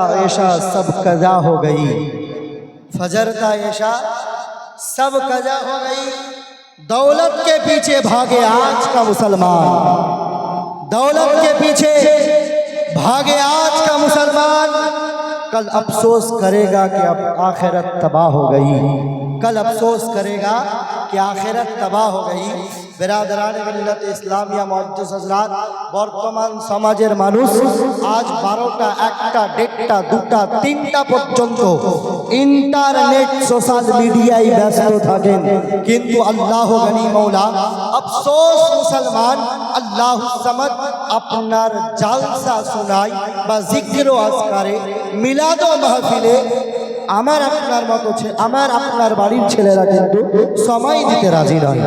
عیشہ سب قضا ہو گئی۔ فجر کا عیشہ سب قضا ہو گئی۔ دولت کے پیچھے بھاگے آج کا مسلمان۔ دولت کے پیچھے بھاگے آج کا مسلمان۔ کل افسوس کرے گا کہ اب آخرت تباہ ہو گئی۔ کل افسوس کرے گا کہ آخرت تباہ ہو گئی۔ বেরাদারান ইসলামিয়া মহাদ্দেশ হজরত বর্তমান সমাজের মানুষ আজ বারোটা, একটা, দেড়টা, দুটা, তিনটা পর্যন্ত ইন্টারনেট, সোশ্যাল মিডিয়ায় ব্যস্ত থাকেন। কিন্তু আল্লাহ গনি মৌলা, আফসোস মুসলমান, আল্লাহ সামাদ আপনার জালসা শোনায় বা জিক্র আজকারে মিলাদ মাহফিলে আমার আপনার মতো আমার আপনার বাড়ির ছেলেরা কিন্তু সময় দিতে রাজি নয়।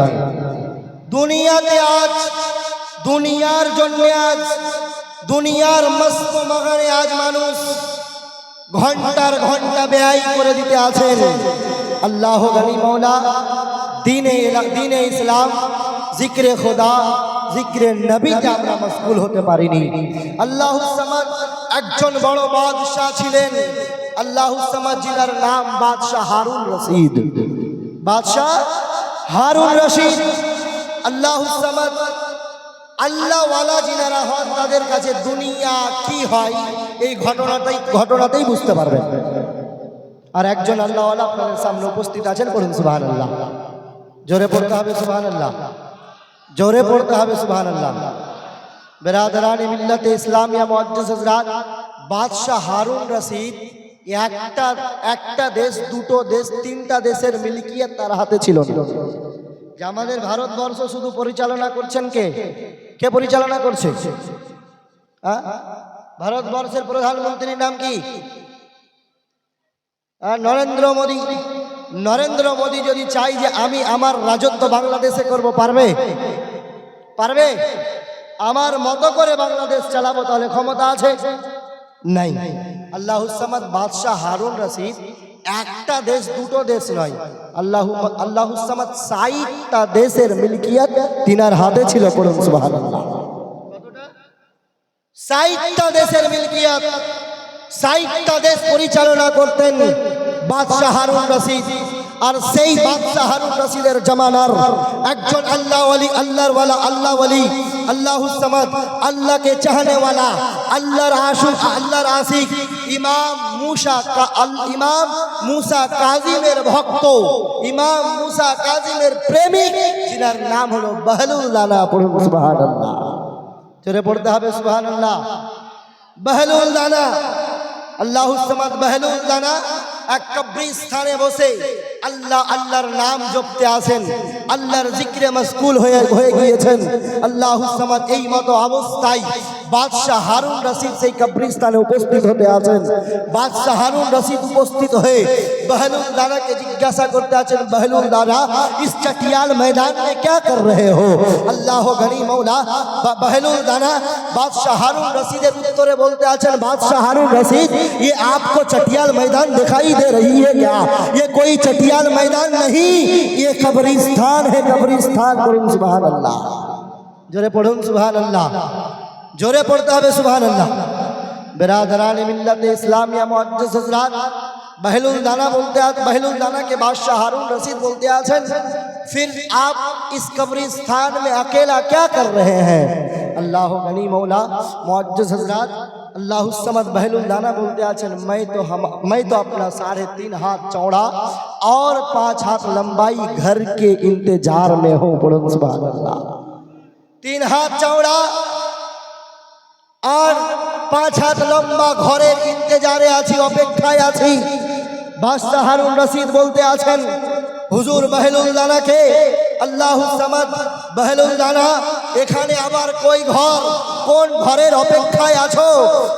দুনিয়াতে আজ, দুনিয়ার জন্য আজ, দুনিয়ার মস্ত মগানে আজ মানুষ ঘণ্টার ঘণ্টা ব্যয় করে দিতে আছেন। আল্লাহ গনি মৌলা, দিনে দিনে ইসলাম, জিক্রে খোদা, জিক্রে নবীতে আমরা মশগুল হতে পারিনি। আল্লাহ একজন বড় বাদশাহ ছিলেন। আল্লাহ জিনার নাম বাদশাহ হারুন রশিদ। বাদশাহ হারুন রশিদ। আল্লাহ সামাদ আল্লাহ ওয়ালা যিনারা হন, তাদের কাছে দুনিয়া কি হয়? এই ঘটনাটাই, ঘটনাতেই বুঝতে পারবেন। আর একজন আল্লাহ ওয়ালা আপনাদের সামনে উপস্থিত আছেন করুন সুবাহান আল্লাহ জোরে পড়তে হবে সুবাহান আল্লাহ জোরে পড়তে হবে সুবাহান আল্লাহ বেরাদারানি মিল্লাতে ইসলামিয়া মুআজ্জিজ হযরত বাদশাহ হারুন রশিদ, একটা একটা দেশ, দুটো দেশ, তিনটা দেশের মিলকিয়ত তার হাতে ছিল যে আমাদের ভারতবর্ষ শুধু পরিচালনা করছেন কে? কে পরিচালনা করছে? হ্যাঁ? ভারতবর্ষের প্রধানমন্ত্রীর নাম কি? হ্যাঁ, নরেন্দ্র মোদী। নরেন্দ্র মোদী যদি চাই যে আমি আমার রাজত্ব বাংলাদেশে করব পারবে? পারবে? আমার মতো করে বাংলাদেশ চালাবো তাহলে ক্ষমতা আছে? নাই। আল্লাহ সামাদ বাদশাহ হারুন রশিদ একটা দেশ, দুটো দেশ নয়। আল্লাহ আল্লাহ সামাদ ষাটটা দেশের মিলকিয়াত তিনার হাতে ছিল করুন সুবাহ সাইটটা দেশের মিলকিয়াত, সাইটটা দেশ পরিচালনা করতেন বাদশাহ হারুন রশিদ। আর সেই বাদশাহ হারুন রশিদের জামানার একজন আল্লাহ ওয়ালি, আল্লাহর ওয়ালা, আল্লাহ ওয়ালি, আল্লাহ আল্লাহকে চাহনে ওয়ালা, আল্লাহর আশুক, আল্লাহর আশিক, ইমাম মুসা ইমাম মুসা কাজিমের ভক্ত, ইমাম মুসা কাজিমের প্রেমিক, যিনার নাম হলো বহলুল লানা, পড়ুন জোরে পড়তে হবে সুবহানাল্লাহ। বহলুল দানা আল্লাহ সামাদ বহলুল দানা এক কবরিস্থানে বসে আল্লাহ আল্লাহর নাম জপতে আসেন আল্লাহর জিক্রে মশগুল হয়ে হয়ে গিয়েছেন আল্লাহ সামাদ এই মতো অবস্থায় বাদশাহ হারুন রশিদ সেই কবরিস্তানে উপস্থিত হতে আছেন বাদশাহ হারুন রশিদ উপস্থিত হয়ে बहलुल दाना के जिज्ञासा करते आचन बहलुल दाना इस चटियाल मैदान में क्या कर रहे हो अल्लाह गनी मौला ब- बहलुल दाना बादशाह हारून रशीद उत्तरे बोलते आचन बादशाह हारून रशीद ये आपको चटियाल मैदान दिखाई دکھائی دے رہی ہے کیا؟ یہ کوئی چٹیال میدان نہیں، یہ قبرستان ہے، قبرستان قرم سبحان اللہ۔ جورے پڑھوں، سبحان اللہ۔ جورے پڑھتا ہے، سبحان اللہ۔ برادران ملت اسلام یا معجز حضرات، بہلول دانا بولتے ہیں، بہلول دانا کے بادشاہ ہارون رسید بولتے ہیں پھر آپ اس قبرستان میں اکیلا کیا کر رہے ہیں؟ اللہ غنی مولا، معجز حضرات، اللہ السمد بہل الدانہ بولتے ہیں، چل میں تو ہم، میں تو اپنا ساڑھے تین ہاتھ چوڑا اور پانچ ہاتھ لمبائی گھر کے انتظار میں ہوں بلند سبحان اللہ۔ تین ہاتھ چوڑا اور پانچ আর পাঁচ হাত লম্বা ঘরের ইন্তেজারে আছি অপেক্ষায় আছি বাদশাহ হারুন রশিদ بولتے আছেন হুজুর বাহেলুল্লানাকে আল্লাহ সামাদ বাহেলুল্লানা এখানে আবার কই ঘর؟ কোন ঘরের অপেক্ষায় আছো?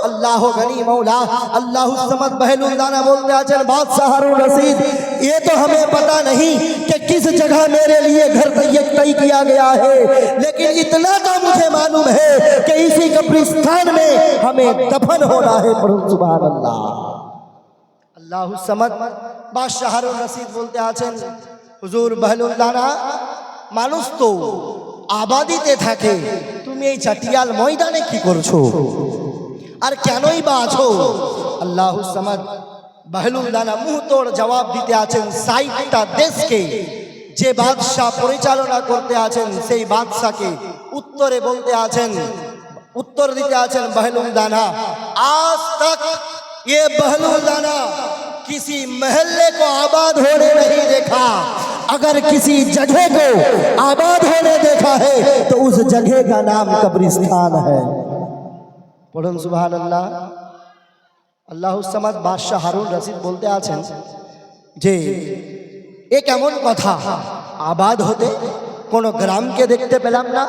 আল্লাহ গনি মৌলা، আল্লাহ সামাদ বাহেলুল্লানা বলতে আছেন، বাদশাহ রশিদ یہ تو ہمیں پتا نہیں کہ کس جگہ میرے لیے گھر طے کیا گیا ہے لیکن اتنا تو مجھے معلوم ہے کہ اسی قبرستان میں ہمیں دفن ہونا ہے سبحان اللہ সামাদ বা শাহরুল রশিদ বলতে আছেন, হুজুর বহলুল্লানা মানুষ তো আবাদিতে থাকে, তুমি এই চাটিয়াল ময়দানে কি করছ? আর কেনই বা আছো? আল্লাহ সামাদ বাহলুল্লানা মুহতোর জবাব দিতে আছেন সাইটটা দেশকে, যে বাদশাহ পরিচালনা করতে আছেন, সেই বাদশাকে উত্তরে বলতে আছেন, উত্তর দিতে আছেন বাহলুল্লানা আজ তাক یہ بہلو دانا کسی محلے کو آباد ہونے نہیں دیکھا۔ اگر کسی جگہ کو آباد ہونے دیکھا ہے، تو اس جگہ کا نام قبرستان ہے۔ پڑھن سبحان اللہ۔ اللہ السمد بادشاہ ہارون رشید বলতে আছেন ایک এ কেমন آباد ہوتے হতে گرام کے دیکھتے পেলাম না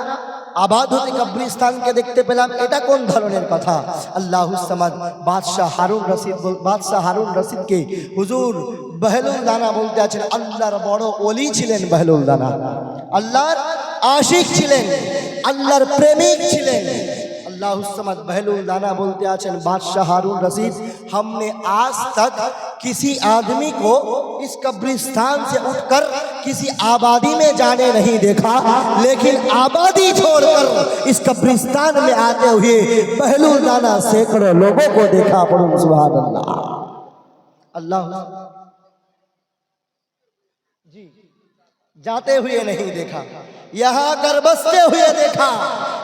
আবাদ হতে কবরিস্তানকে দেখতে পেলাম। এটা কোন ধরনের কথা? আল্লাহ সামাদ, বাদশাহ হারুন রশিদ বাদশাহ হারুন রশিদকে হুজুর বহলুল দানা বলতে আছেন। আল্লাহর বড় অলি ছিলেন বহলুল দানা। আল্লাহর আশিক ছিলেন। আল্লাহর প্রেমিক ছিলেন। اللہ সামাদ বহলুল দানা بولتے آچن بادشاہ حارون رشید، ہم نے آج تک کسی آدمی کو اس قبرستان سے اٹھ کر کسی آبادی میں جانے نہیں دیکھا، لیکن آبادی چھوڑ کر اس قبرستان میں آتے ہوئے بہلول دانا سینکڑوں لوگوں کو دیکھا پڑھوں، سبحان اللہ۔ اللہ جاتے ہوئے نہیں دیکھا۔ یہاں کر بستے ہوئے دیکھا،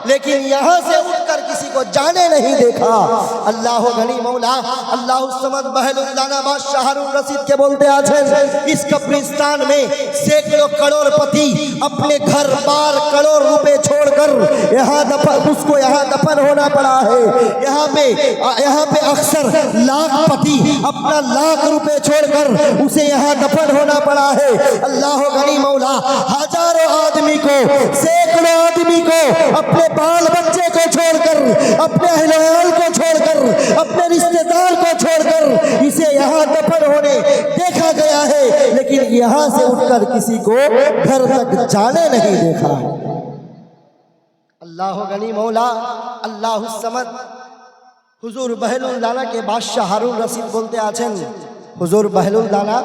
لیکن یہاں سے اٹھ کر کسی کو جانے نہیں دیکھا۔ اللہ غنی مولا، اللہ سمد بہل الدانہ بادشاہ الرشید کے بولتے آجھیں اس قبرستان میں سیکڑوں کروڑ پتی اپنے گھر بار کروڑ روپے چھوڑ کر یہاں دفن، اس کو یہاں دفن ہونا پڑا ہے۔ یہاں پہ یہاں پہ اکثر لاکھ پتی اپنا لاکھ روپے چھوڑ کر اسے یہاں دفن ہونا پڑا ہے۔ اللہ غنی مولا ہزاروں آدمی کو، سینکڑوں آدمی کو اپنے بال بچے کو چھوڑ کر، اپنے اہل کو چھوڑ کر، اپنے رشتہ دار کو چھوڑ کر اسے یہاں دفن ہونے دیکھا گیا ہے، لیکن یہاں سے اٹھ کر کسی کو گھر تک جانے نہیں دیکھا۔ اللہ غنی مولا، اللہ السمد حضور بہلول لالا کے بادشاہ ہارون رسید بولتے آچھیں হুজুর বাহলুল দানা,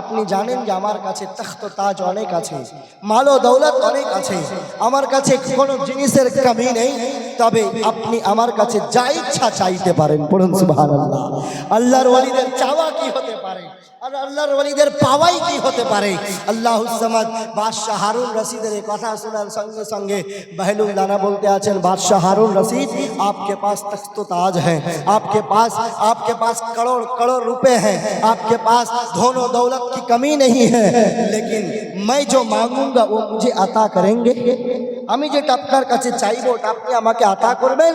আপনি জানেন যে আমার কাছে তখ্ত তাজ অনেক আছে মাল ও দৌলত অনেক আছে, আমার কাছে কোনো জিনিসের কমি নেই, তবে আপনি আমার কাছে যা ইচ্ছা চাইতে পারেন, পড়ুন সুবহানাল্লাহ। আল্লাহর ওয়ালিদের চাওয়া কি হতে পারে? اور اللہ رولی دیر پاوا ہی نہیں ہوتے پا رہی اللہ حسمت بادشاہ رشید نے کھا سن سنگے سنگے بہلو ہندانا بولتے ہیں چل بادشاہ رشید آپ کے پاس تخت و تاج ہے آپ کے پاس آپ کے پاس کروڑ کروڑ روپے ہیں آپ کے پاس دھون و دولت کی کمی نہیں ہے لیکن میں جو مانگوں گا وہ مجھے عطا کریں گے ہمیں جو ٹپکر کا چیز چاہیے ٹپکے ہم کیا عطا کر بے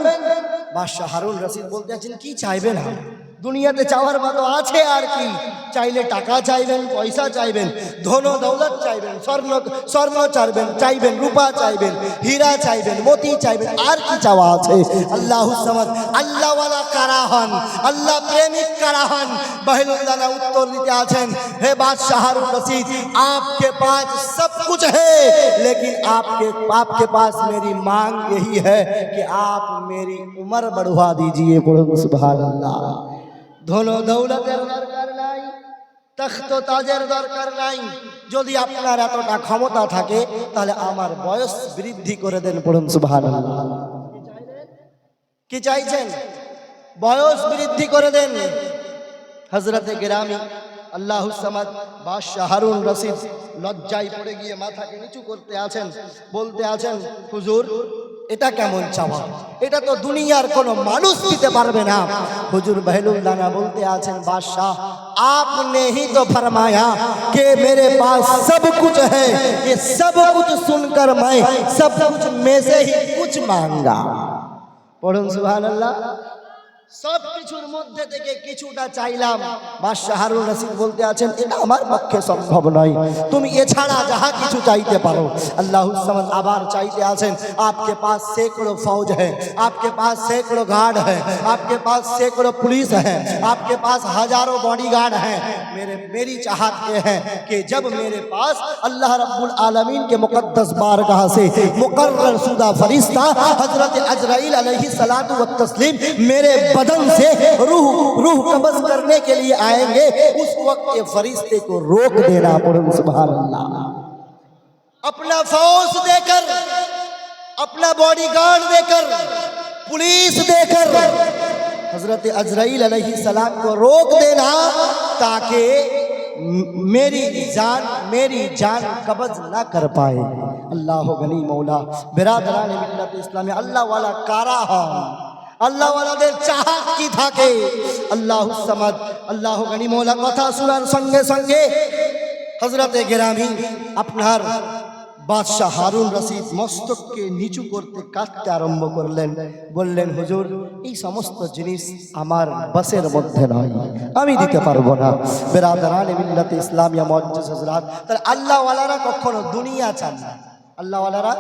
بادشاہ رشید بولتے ہیں جن کی چاہ بے ہم দুনিয়াতে চাওয়ার মতো আছে আর কি চাইলে টাকা চাইবেন পয়সা চাইবেন ধন দৌলত চাইবেন স্বর্ণ স্বর্ণ চাইবেন চাইবেন রূপা চাইবেন হীরা চাইবেন মতি চাইবেন আর কি চাওয়া আছে আল্লাহ সামাদ আল্লাহওয়ালা কারা হন আল্লাহ প্রেমিক কারা হন बहलुल्लाना उत्तर देते आछन हे बादशाह हारून रशीद आपके पास सब कुछ है लेकिन आपके आपके पास मेरी मांग यही है कि आप मेरी उम्र बढ़वा दीजिए पढ़ो सुभान अल्लाह ধনো দৌলতের দরকার নাই, তখ্ত তাজের দরকার নাই। যদি আপনার এতটা ক্ষমতা থাকে, তাহলে আমার বয়স বৃদ্ধি করে দেন পড়ুন, সুবহানাল্লাহ। কি চাইছেন? বয়স বৃদ্ধি করে দেন। হজরতে গ্রামী আল্লাহ সামাদ বাদশাহ হারুন রশিদ লজ্জায় পড়ে গিয়ে মাথাকে নিচু করতে আছেন, বলতে আছেন, হুজুর এটা কেমন চাওয়া এটা তো দুনিয়ার কোনো মানুষ দিতে পারবে না হুজুর বহলুল দানা বলতে আছেন বাদশাহ आपने ही तो फरमाया कि मेरे पास सब कुछ है ये सब कुछ सुनकर मैं सब कुछ में से ही कुछ मांगा পড়ুন সুবহানাল্লাহ সব কিছুর মধ্যে থেকে কিছুটা চাইলাম। বাদশাহ হারুন রশিদ বলতে আছেন، এটা আমার পক্ষে সম্ভব নয়। তুমি এছাড়া যাহা কিছু চাইতে পারো। আল্লাহ আবার চাইতে আছেন، আপকে পাস سینکڑوں فوج ہے آپ کے پاس سینکڑوں گارڈ ہے آپ کے پاس سینکڑوں پولیس ہے آپ کے پاس ہزاروں باڈی گارڈ ہیں میری چاہت یہ ہے کہ جب میرے پاس اللہ رب العالمین کے مقدس بارگاہ سے مقرر شدہ فرشتہ حضرت اجرائیل علیہ السلام و تسلیم میرے بدن سے روح روح قبض کرنے کے لیے آئیں گے، اس وقت کے فرشتے کو روک دینا پڑھو سبحان اللہ اپنا فوج دے کر، اپنا باڈی گارڈ دے کر، پولیس دے کر، حضرت عزرائیل علیہ السلام کو روک دینا تاکہ میری جان میری جان قبض نہ کر پائے۔ اللہ غنی مولا، برادران ملت اسلامی اللہ والا کارا ہاں۔ ওয়ালাদের চাহাত কি থাকে? আল্লাহ সামাদ, আল্লাহ গনি মৌলা কথা শোনার সঙ্গে সঙ্গে হজরতে গেরামি আপনার বাদশাহ হারুন রশিদ মস্তককে নিচু করতে কাটতে আরম্ভ করলেন। বললেন, হুজুর, এই সমস্ত জিনিস আমার বাসের মধ্যে নয় আমি দিতে পারব না। বেরাদারান মিল্লাতে ইসলামিয়া মজ্জুস হজরাত তাহলে আল্লাহওয়ালারা কখনো দুনিয়া চান না। আল্লাহওয়ালারা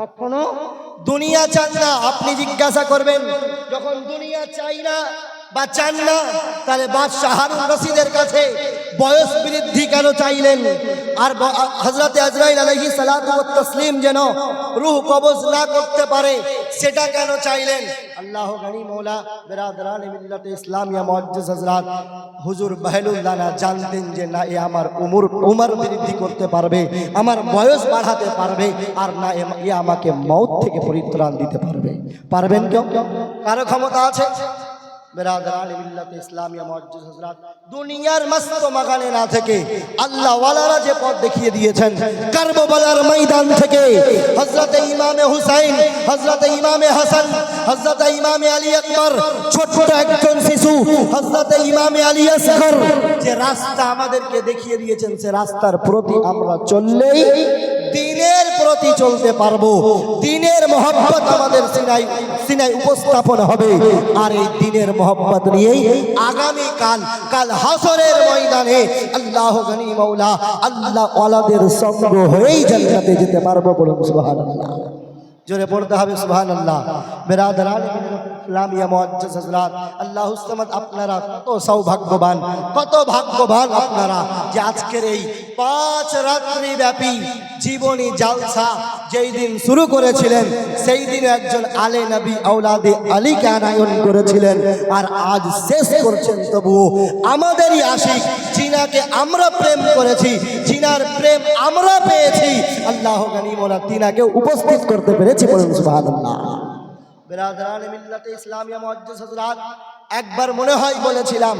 কখনো দুনিয়া চান না, আপনি জিজ্ঞাসা করবেন। যখন দুনিয়া চাই না বা চান না, তাহলে বাদশাহ হারুন রশিদের কাছে বয়স বৃদ্ধি কেন চাইলেন? আর হজরতে আজরাইল আলহি সালাম তসলিম যেন রুহ কবজ না করতে পারে সেটা কেন চাইলেন? আল্লাহ গনি মৌলা মিল্লাতে ইসলামিয়া মজ্জেস হজরাত হুজুর বাহলুল্লাহ জানতেন যে না, এ আমার উমর উমর বৃদ্ধি করতে পারবে, আমার বয়স বাড়াতে পারবে, আর না, এ- এ আমাকে মৌত থেকে পরিত্রাণ দিতে পারবে। পারবেন কেউ? কারও ক্ষমতা আছে? হযরত দুনিয়ার মস্ত মাগানে না থেকে আল্লাহ ওয়ালারা যে পথ দেখিয়ে দিয়েছেন, কারবালার ময়দান থেকে হযরত ইমামে হুসাইন, হযরত ইমামে হাসান, হযরত ইমামে আলী আকবর ছোট ছোট একজন শিশু, হযরত ইমামে আলী যে রাস্তা আমাদেরকে দেখিয়ে দিয়েছেন, সে রাস্তার প্রতি আমরা চললেই প্রতি চলতে পারব। দিনের মহব্বত আমাদের সিনাই সিনাই উপস্থাপন হবে। আর এই দিনের মহব্বত নিয়েই আগামী কাল কাল হাসরের ময়দানে আল্লাহ গনি মৌলা আল্লাহ ওয়ালাদের সঙ্গ হয়েই জান্নাতে যেতে পারব বলুন সুবহানাল্লাহ। জোরে পড়তে হবে সুহান আল্লাহ বেরাদারান ইসলামিয়া মুআজ্জিজ আল্লাহু আপনারা কত সৌভাগ্যবান, কত ভাগ্যবান আপনারা যে আজকের এই পাঁচ রাত্রি ব্যাপী জীবনী জালসা যেই দিন শুরু করেছিলেন, সেই দিন একজন আলে নবী আওলাদে আলীকে আনায়ন করেছিলেন। আর আজ শেষ করছেন তবুও আমাদেরই আশিক জিনাকে আমরা প্রেম করেছি, জিনার প্রেম আমরা পেয়েছি। আল্লাহ গানিমোলা তিনাকে উপস্থিত করতে পেরেছি বলুন সুবহানাল্লাহ। বেরাদারান মিল্লাতে ইসলামিয়া একবার মনে হয় বলেছিলাম,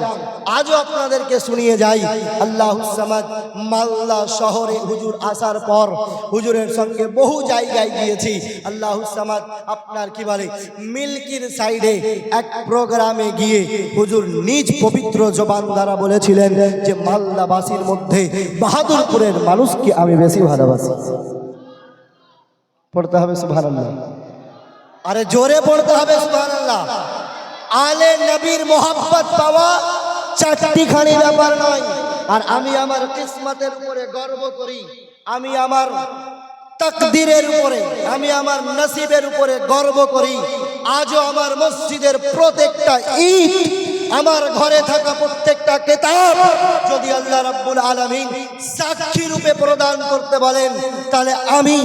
আজও আপনাদেরকে শুনিয়ে যাই। আল্লাহ মাল্লা শহরে হুজুর আসার পর হুজুরের সঙ্গে বহু জায়গায় গিয়েছি। আল্লাহ সামাদ আপনার কি বলে, মিল্কির সাইডে এক প্রোগ্রামে গিয়ে হুজুর নিজ পবিত্র জবান দ্বারা বলেছিলেন যে, মালদাবাসীর মধ্যে বাহাদুরপুরের মানুষকে আমি বেশি ভালোবাসি। পড়তে হবে সুবহানাল্লাহ। আরে জোরে পড়তে হবে সুবহানাল্লাহ। আলে নবীর মোহাম্মত পাওয়া চারটি খানি ব্যাপার নয়। আর আমি আমার কিসমতের উপরে গর্ব করি। আমি আমার তকদিরের উপরে, আমি আমার নসিবের উপরে গর্ব করি। আজও আমার মসজিদের প্রত্যেকটা ইট আমার ঘরে থাকা প্রত্যেকটা কেতাব যদি আল্লাহ রাব্বুল আলামিন সাক্ষী রূপে প্রদান করতে বলেন, তাহলে আমি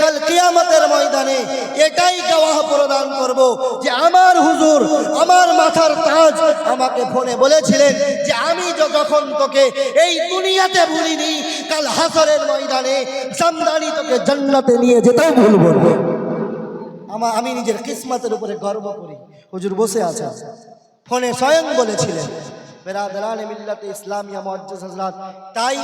কাল কিয়ামতের ময়দানে এটাই গওয়াহ প্রদান করব যে আমার হুজুর, আমার মাথার তাজ আমাকে ফোনে বলেছিলেন যে আমি যখন তোকে এই দুনিয়াতে ভুলিনি, কাল হাসরের ময়দানে সামদানি তোকে জান্নাতে নিয়ে যেতেও ভুলব না। আমার আমি নিজের কিসমতের উপরে গর্ব করি হুজুর বসে আছে ফোনে স্বয়ং বলেছিলেন বেরাদারান মিল্লাতে ইসলামিয়া মুআজ্জিজ হযরত। তাই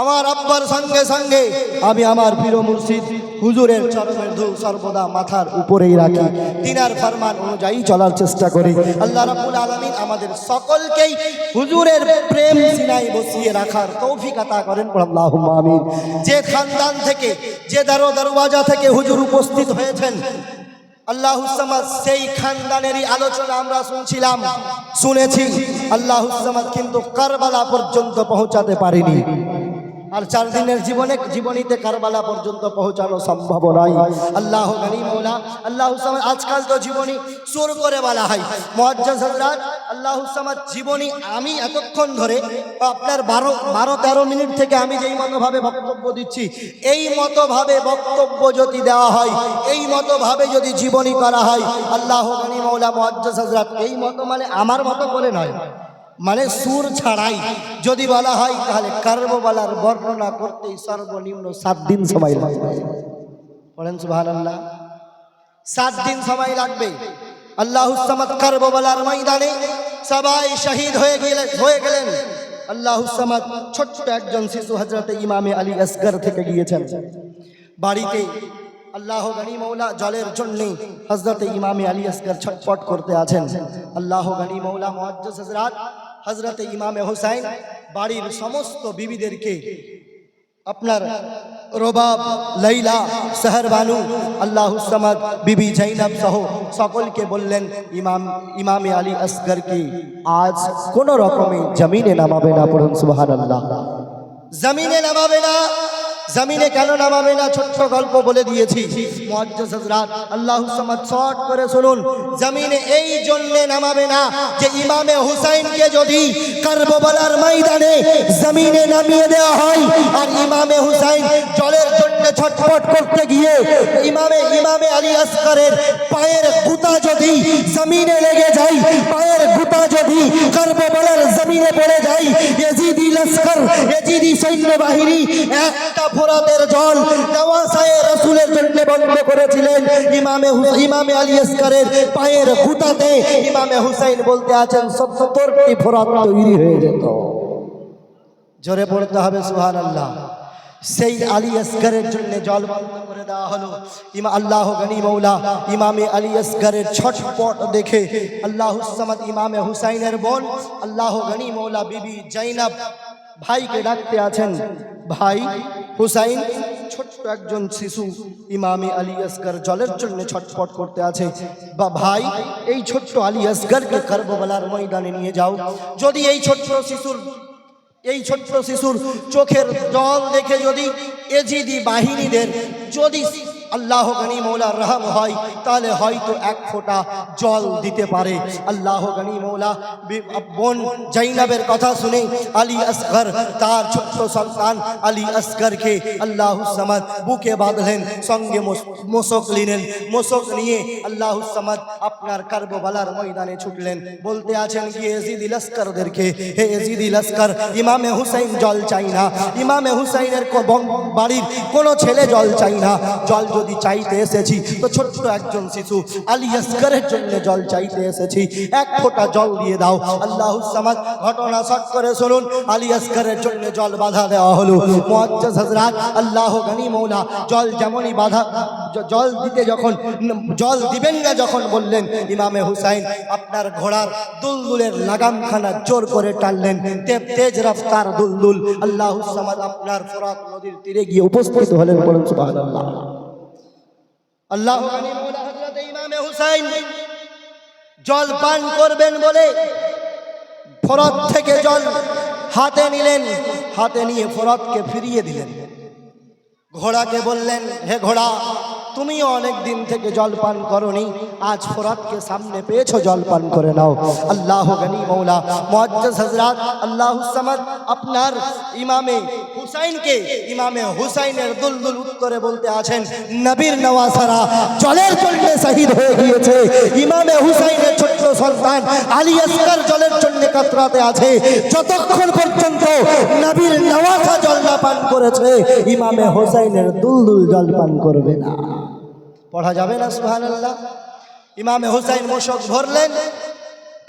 আমার আব্বার সঙ্গে সঙ্গে আমি আমার প্রিয় মুর্শিদ হুজুরের চরণের ধূল সর্বদা মাথার উপরেই রাখি। তিনার ফরমান অনুযায়ী চলার চেষ্টা করি। আল্লাহ রাব্বুল আলামিন আমাদের সকলকেই হুজুরের প্রেম সিনাই বসিয়ে রাখার তৌফিক আতা করেন। আল্লাহুম্মা আমিন। যে খানদান থেকে যে দারো দরওয়াজা থেকে হুজুর উপস্থিত হয়েছেন আল্লাহ সেই খানদানেরই আলোচনা আমরা শুনছিলাম। শুনেছি আল্লাহ কিন্তু কারবালা পর্যন্ত পৌঁছাতে পারিনি। আর চার দিনের জীবনে জীবনীতে কারবালা পর্যন্ত পৌঁছানো সম্ভব নয়। আল্লাহ মৌলা, আল্লাহ আজকাল তো জীবনী সুর করে বলা হয়। মহাজ্জাজ আল্লাহ জীবনী আমি এতক্ষণ ধরে আপনার বারো বারো, তেরো মিনিট থেকে আমি যেই মতোভাবে বক্তব্য দিচ্ছি, এই মতোভাবে বক্তব্য যদি দেওয়া হয়, এই মতোভাবে যদি জীবনী করা হয়, আল্লাহ মৌলা, মহাজ্জাজ হজরত, এই মতো মানে আমার মতো করে নয়। মানে সুর ছাড়াই যদি বলা হয়, তাহলে কার্মবালার বর্ণনা করতেই সর্বনিম্ন সাত দিন সময় লাগবে। বলেন সুবহানাল্লাহ। সাত দিন সময় লাগবে। আল্লাহ সামাদ কারবালার ময়দানে সবাই শহীদ হয়ে গেলেন হয়ে গেলেন। আল্লাহ সামাদ ছোট্ট একজন শিশু হজরত ইমামে আলী আসগর থেকে গিয়েছেন। বাড়িতে আল্লাহ গনি মৌলা জলের জন্য হজরত ইমামে আলী আসগর ছটপট করতে আছেন। আল্লাহ গনি মৌলা মুআজ্জাজ হজরত হজরত ইমামে হুসাইন বাড়ির সমস্ত বিবিদেরকে আপনার রবাব লাইলা সেহরবানু আল্লাহ সামাদ বিবি জৈনব সহ সকলকে বললেন ইমাম ইমামে আলী আসগরকে আজ কোন রকমে জমিনে নামাবে না পড়ুন সুবাহান আল্লাহ জমিনে নামাবে না জমিনে কেন নামাবে না? ছোট্ট গল্প বলে দিয়েছি। আল্লাহ শর্ট করে শুনুন। জমিনে এই জন্য নামাবে না যে ইমামে হুসাইনকে যদি কারবালার ময়দানে জমিনে নামিয়ে দেওয়া হয়, আর ইমামে হুসাইন জলের জন্য ছটফট করতে গিয়ে ইমামে ইমামে আলী আসকারের পায়ের গুতা যদি জমিনে লেগে যায়, পায়ের গুতা যদি কারবালার জমিনে পড়ে যায় ইয়েজিদি লস্কর ইয়েজিদি সৈন্যবাহিনী একটা ফোরাতের জল দেওয়াসায়ে রাসূলের জন্য বন্ধ করেছিলেন ইমামে ইমামে আলী আসকারের পায়ের গুতাতে ইমামে হুসাইন বলতে আছেন সত্তরটি ফোরাত তৈরি হয়ে যেত। জোরে পড়তে হবে সুহান আল্লাহ সেই আলী আসগরের জন্য জল বন্ধ করে দেওয়া হলো। ইমা আল্লাহ গনি মৌলা ইমামে আলী আসগরের ছটপট দেখে আল্লাহ সামাদ ইমামে হুসাইনের বোন, আল্লাহ গনি মৌলা বিবি জৈনব ভাইকে ডাকতে আছেন। ভাই হুসাইন, ছোট্ট একজন শিশু ইমামি আলী আসগর জলের জন্য ছটফট করতে আছে। বা ভাই, এই ছোট্ট আলী আসগরকে কার্ববেলার ময়দানে নিয়ে যাও। যদি এই ছোট্ট শিশুর, এই ছোট্ট শিশুর চোখের জল দেখে যদি এজিদি বাহিনীদের যদি আল্লাহ গনি মৌলার রহম হয়, তাহলে হয়তো এক ফোঁটা জল দিতে পারে। আল্লাহ গনি মৌলা বোন জৈনবের কথা শুনে আলী আসগর, তার ছোট্ট সন্তান আলী আসগরকে আল্লাহ সামাদ বুকে বাঁধলেন, সঙ্গে মোশক নিলেন। মোশক নিয়ে আল্লাহ সামাদ আপনার কারবালার ময়দানে ছুটলেন। বলতে আছেন কি এজিদি লস্করদেরকে হে এজিদি লস্কর ইমামে হুসাইন জল চাই না। ইমামে হুসাইনের বাড়ির কোনো ছেলে জল চাই না। জল যদি চাইতে এসেছি। তো ছোট্ট একজন শিশু আলী আসগরের জন্য জল চাইতে এসেছি। এক ফোঁটা জল দিয়ে দাও। আল্লাহ সামাদ ঘটনা শট করে শুনুন। আলী আসগরের জন্য জল বাধা দেওয়া হলো। হযরত আল্লাহ গনি মৌলা জল যেমনই বাধা জল দিতে যখন জল দিবেন না যখন বললেন, ইমামে হুসাইন আপনার ঘোড়ার দুলদুলের লাগামখানা জোর করে টানলেন। তেজ রফতার দুলদুল। আল্লাহ আপনার ফোরাত নদীর তীরে গিয়ে উপস্থিত হলেন বলুন সুবহানাল্লাহ। আল্লাহ ইমামে হুসাইন জল পান করবেন বলে ফরত থেকে জল হাতে নিলেন, হাতে নিয়ে ফরতকে ফিরিয়ে দিলেন। ঘোড়াকে বললেন, হে ঘোড়া তুমিও অনেক দিন থেকে জল পান করনি। আজ ফোরাতকে সামনে পেয়েছ জল পান করে নাও। আল্লাহ গনি মৌলা, মুআজ্জাজ হযরত আল্লাহ সামাদ, আপনার ইমামে হুসাইনকে ইমামে হুসাইনের দুলদুল উত্তরে বলতে আছেন, নবীর নওয়াসারা, জলের জন্য শহীদ হয়ে গিয়েছে। ইমামে হুসাইনের ছোট্ট সন্তান আলী আসগর জলের জন্য কাতরাতে আছে। যতক্ষণ পর্যন্ত নবীর নওয়াসা জল না পান করেছে, ইমামে হুসাইনের দুলদুল জল পান করবে না। পড়া যাবে না, সুবহানাল্লাহ। ইমামে হুসাইন মোশক ভরলেন,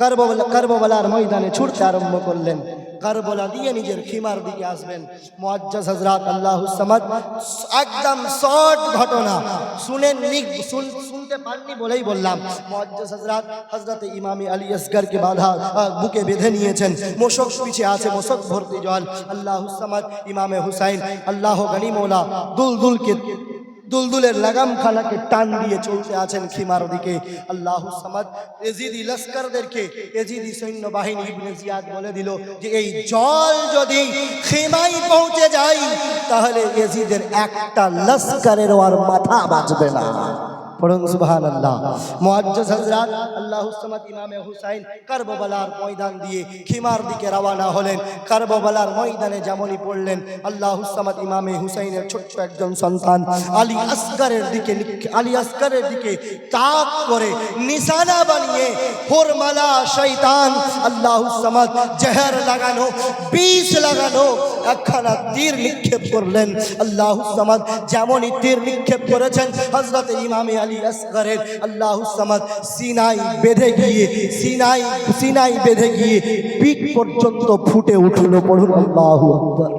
কারবালা কারবালার ময়দানে ছুটতে আরম্ভ করলেন। কারবালা দিয়ে নিজের খিমার দিকে আসবেন। মুআজ্জাজ হযরত আল্লাহু সামাদ, একদম শর্ট ঘটনা। শুনেন শুনতে পাননি বলেই বললাম। মুআজ্জাজ হযরত হযরত ইমামে আলী আসগরকে বাধা বুকে বেঁধে নিয়েছেন। মোশক পিছে আছে, মোশক ভর্তি জল। আল্লাহু সামাদ, ইমামে হুসাইন, আল্লাহ গনি মৌলা, দুলদুলকে দুলদুলের লাগাম খানাকে টান দিয়ে চলতে আছেন খিমার দিকে। আল্লাহ সামাদ এজিদি লস্করদেরকে, এজিদি সৈন্য বাহিনী ইবনে জিয়াদ বলে দিল যে, এই জল যদি খিমাই পৌঁছে যায়, তাহলে এজিদের একটা লস্করেরও আর মাথা বাঁচবে না। পড়ুন, সুবহানাল্লাহ। মুআজ্জাজ হযরত আল্লাহু সামাদ ইমামে হুসাইন কারবালার ময়দান দিয়ে খিমার দিকে রওনা হলেন। কারবালার ময়দানে যেমনই পড়লেন, আল্লাহু সামাদ ইমামে হুসাইনের ছোট্ট একজন সন্তান আলী আসগরের দিকে আলী আসগরের দিকে তাক করে নিশানা বানিয়ে, হুরমালা শয়তান। আল্লাহু সামাদ জহর লাগানো, বিষ লাগানো, একখানা তীর নিক্ষেপ করলেন। আল্লাহু সামাদ যেমনই তীর নিক্ষেপ করেছেন, হযরত ইমামে আলী আলী আসগরের আল্লাহ সামাদ সিনাই বেঁধে গিয়ে, সিনাই সিনাই বেঁধে গিয়ে পিঠ পর্যন্ত ফুটে উঠল। পড়ুন আল্লাহ আকবার।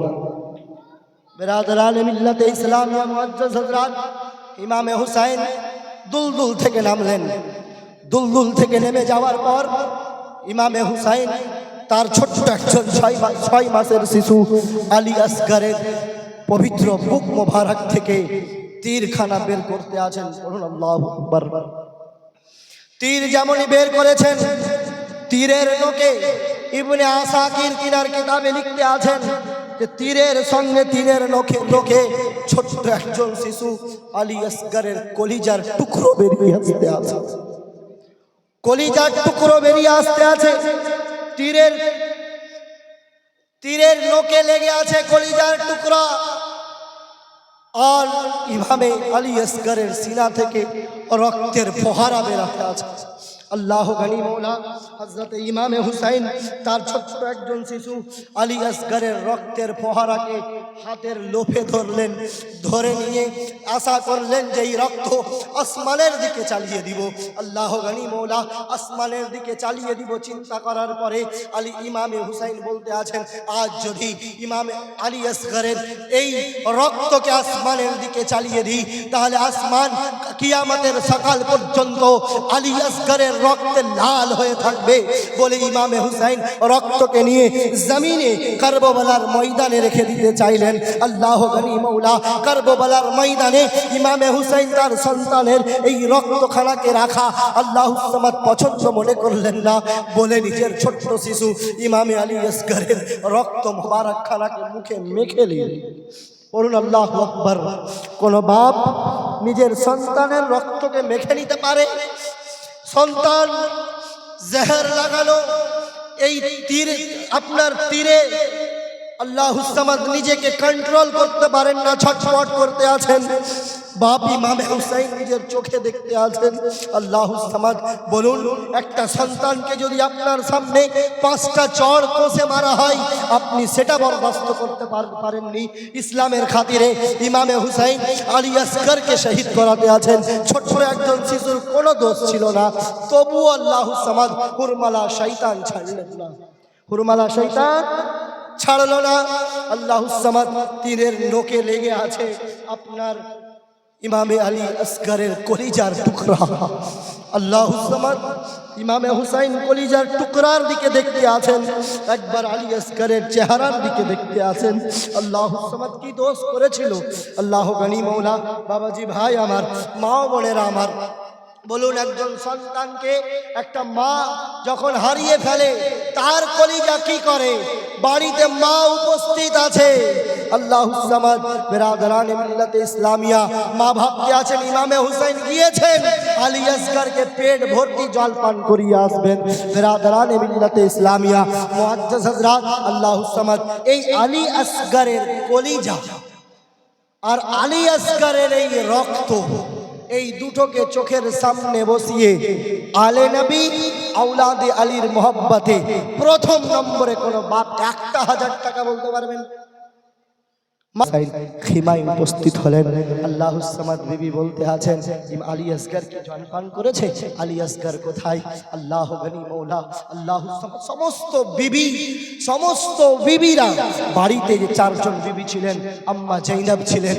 বেরাদারান মিল্লাতে ইসলামিয়া মুআজ্জাজ হযরত ইমামে হুসাইন দুলদুল থেকে নামলেন। দুলদুল থেকে নেমে যাওয়ার পর ইমামে হুসাইন তার ছোট্ট একজন ছয় ছয় মাসের শিশু আলী আসগারের পবিত্র বুক মোবারক থেকে তীরখানা বের করতে আছেন। তীর যেমনই বের করেছেন, তীরের লোকে ইবনে আসাকির তিনার কিতাবে লিখতে আছেন যে তীরের সঙ্গে তীরের লোকে লোকে ছোট্ট একজন শিশু আলী আসগারের কলিজার টুকরো বেরিয়ে আসতে আছে। কলিজার টুকরো বেরিয়ে আসতে আছে। তীরের তীরের লোকে লেগে আছে কলিজার টুকরা। আর এভাবে আলী আসগরের সিনা থেকে রক্তের ফোহারা বেরাতে আছে। আল্লাহ গনি মৌলা হজরত ইমামে হুসাইন, তার ছোট্ট একজন শিশু আলী আসগরের রক্তের ফোহারাকে হাতের লোফে ধরলেন, ধরে নিয়ে আশা করলেন যে এই রক্ত আসমানের দিকে চালিয়ে দিব। আল্লাহ গনি মৌলা, আসমানের দিকে চালিয়ে দিব চিন্তা করার পরে আলী ইমামে হুসাইন বলতে আছেন, আজ যদি ইমামে আলী আসগরের এই রক্তকে আসমানের দিকে চালিয়ে দিই, তাহলে আসমান কিয়ামতের সকাল পর্যন্ত আলী আসগরের রক্তে লাল হয়ে থাকবে বলে ইমামে হুসাইন রক্তকে নিয়ে জমিনে কারবালার ময়দানে রেখে দিতে চাইলেন। আল্লাহ মৌলা, কারবালার ময়দানে ইমামে হুসাইন তার সন্তানের এই রক্তখানাকে রাখা আল্লাহ সামাদ পছন্দ মনে করলেন না বলে নিজের ছোট্ট শিশু ইমামে আলী আসগরের রক্ত মোবারক খানাকে মুখে মেখে নিলেন। বলুন, আল্লাহ আকবর। কোন বাপ নিজের সন্তানের রক্তকে মেখে নিতে পারে? সন্তান জেহের লাগালো। এই তীর, আপনার তীরে আল্লাহ হুসামাদ নিজেকে কন্ট্রোল করতে পারেন না, ছটফট করতে আছেন। বাপ ইমামে হুসাইন নিজের চোখে দেখতে আছেন। আল্লাহ হুসামাদ বলুন, একটা সন্তানকে যদি আপনার সামনে পাঁচটা চড় কষে মারা হয়, আপনি সেটা বরদাস্ত করতে পার- পারেননি। ইসলামের খাতিরে ইমামে হুসাইন আলী আসগরকে শহীদ করাতে আছেন। ছোট্ট একজন শিশুর কোনো দোষ ছিল না। তবুও আল্লাহ সামাদ হুরমালা শৈতান ছাড়লেন না। হুরমালা শৈতান ছাড়লো না। আল্লাহ সামাদ তীরের নোকে লেগে আছে। আপনার ইমামে আলী আসগরের কলিজার টুকরা। আল্লাহ ইমামে হুসাইন কলিজার টুকরার দিকে দেখতে আছেন, একবার আলী আসগরের চেহারার দিকে দেখতে আছেন। আল্লাহ সামাদ কি দোষ করেছিল? আল্লাহ গনি মৌলা, বাবাজি ভাই আমার, মা বোনেরা আমার। বলুন একজন সন্তানকে একটা মা যখন হারিয়ে ফেলে, তার কলিজা কি করে? বাড়িতে মা উপস্থিত আছে। আল্লাহ সামাদ বেরাদারান মিল্লাতে ইসলামিয়া। মা ভাবতে আছেন, ইমামে হুসাইন গিয়েছেন। আলী আসগরকে পেট ভর্তি জল পান করিয়ে আসবেন। বেরাদারান মিল্লাতে ইসলামিয়া। মুআজ্জাজ হযরত আল্লাহ সামাদ, এই আলী আসগরের কলিজা আর আলী আসগরের এই রক্ত এই দুটোকে চোখের সামনে বসিয়ে আলে নবী আউলাদে আলীর মোহব্বতে প্রথম নম্বরে কোনো বাপ একটা হাজার টাকা বলতে পারবেন? খিমায় উপস্থিত হলেন। আল্লাহ সামাদ বিবি বলতে আছেন আলী আসগর কি জনপান করেছে? আলী আসগর কোথায়? আল্লাহ গনি মৌলা, আল্লাহ সমস্ত বিবি, সমস্ত বিবিরা বাড়িতে যে চারজন বিবি ছিলেন, আম্মা জৈনব ছিলেন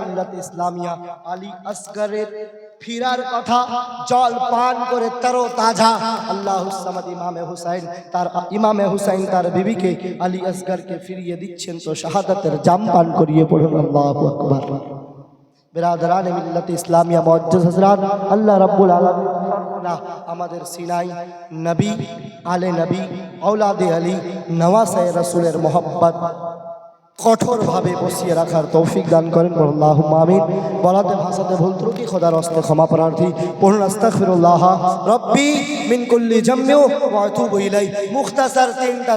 মিল্লাত ইসলামিয়া, আলী আসগরের ফিরার কথা, জল পান করে তারো তাজা। আল্লাহ ইমামে হুসাইন তার ইমামে হুসাইন তার বিবিকে আলী আসগরকে ফিরিয়ে দিচ্ছেন তো শাহাদাতের জাম পান করিয়ে পড়ুন। আল্লাহু আকবার। বিরাদরান মিল্লাত ইসলামিয়া মুআজ্জাজ হযরত আল্লাহ রাব্বুল আলামিন আমাদের সিনাই নবী, আলে নবী আওলাদে আলী নওয়াসে রাসূলের মোহাব্বত কঠোরভাবে বসিয়ে রাখার তৌফিক দান করেন। বল্লাহ মামিন বলাতে, ভাষাতে ভুল ত্রুটি, খোদার অস্তে ক্ষমা প্রার্থী। পড়ুন, আস্তাগফিরুল্লাহ। রব্বি মিন কুল্লি জাম্মিউ ওয়া আতুবু ইলাই মুখতাসার তিনটা